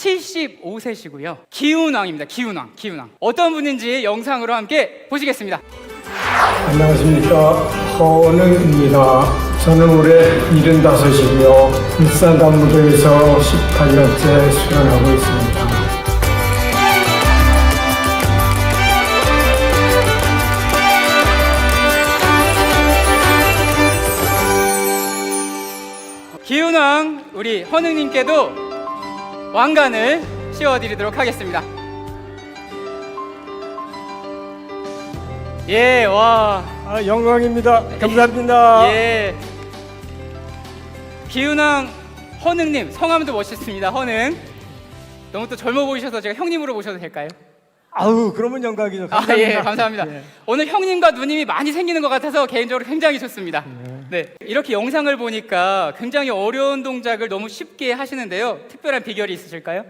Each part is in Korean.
75세시고요. 기운왕입니다. 기운왕, 기운왕. 어떤 분인지 영상으로 함께 보시겠습니다. 안녕하십니까 허원웅입니다. 저는 올해 75이며 일산 단무도에서 18년째 수련하고 있습니다. 기운왕 우리 헌웅님께도 왕관을 씌워드리도록 하겠습니다. 예, 와, 아, 영광입니다. 감사합니다. 예. 기운왕 헌웅님 성함도 멋있습니다. 헌웅. 너무 또 젊어 보이셔서 제가 형님으로 모셔도 될까요? 아우 그러면 영광이죠. 아, 예, 감사합니다. 예. 오늘 형님과 누님이 많이 생기는 것 같아서 개인적으로 굉장히 좋습니다. 네, 이렇게 영상을 보니까 굉장히 어려운 동작을 너무 쉽게 하시는데요. 특별한 비결이 있으실까요?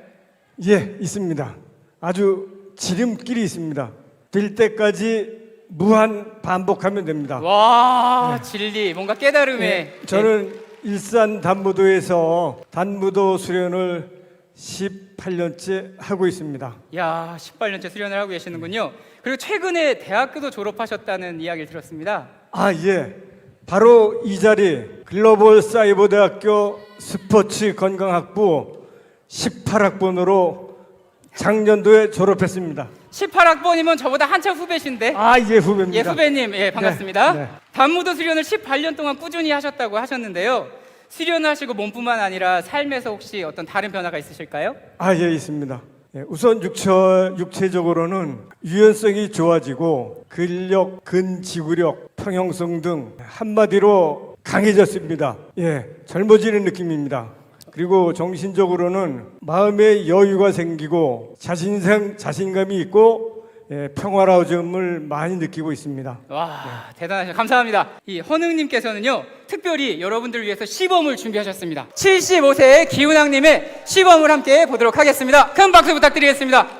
예, 있습니다. 아주 지름길이 있습니다. 될 때까지 무한 반복하면 됩니다. 와, 진리, 뭔가 깨달음의 예, 저는 일산 단무도에서 단무도 수련을 18년째 하고 있습니다. 야, 18년째 수련을 하고 계시는군요. 그리고 최근에 대학교도 졸업하셨다는 이야기를 들었습니다. 아, 예. 바로 이 자리 글로벌 사이버 대학교 스포츠 건강학부 18학번으로 작년도에 졸업했습니다. 18학번이면 저보다 한참 후배신데. 아, 예, 후배입니다. 예, 후배님, 예, 반갑습니다. 네, 네. 단무도 수련을 18년 동안 꾸준히 하셨다고 하셨는데요. 수련하시고 몸뿐만 아니라 삶에서 혹시 어떤 다른 변화가 있으실까요? 아, 예, 있습니다. 예, 우선 육체, 육체적으로는 유연성이 좋아지고 근력, 근지구력, 평형성 등 한마디로 강해졌습니다. 예, 젊어지는 느낌입니다. 그리고 정신적으로는 마음의 여유가 생기고 자신감, 자신감이 있고 예, 평화로움을 많이 느끼고 있습니다. 와, 대단하셔. 감사합니다. 이 헌웅님께서는요, 특별히 여러분들을 위해서 시범을 준비하셨습니다. 75세의 기훈왕님의 시범을 함께 보도록 하겠습니다. 큰 박수 부탁드리겠습니다.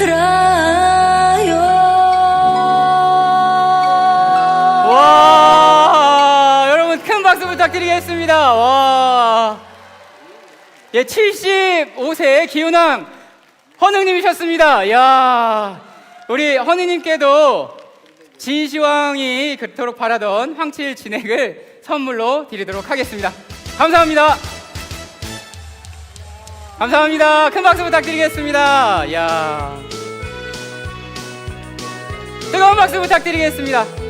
알아요. 와, 여러분 큰 박수 부탁드리겠습니다. 와. 예, 75세 기운왕 헌웅님이셨습니다. 야. 우리 헌우님께도 진시황이 그토록 바라던 황칠 진액을 선물로 드리도록 하겠습니다. 감사합니다. 감사합니다. 큰 박수 부탁드리겠습니다. 야 뜨거운 박수 부탁드리겠습니다.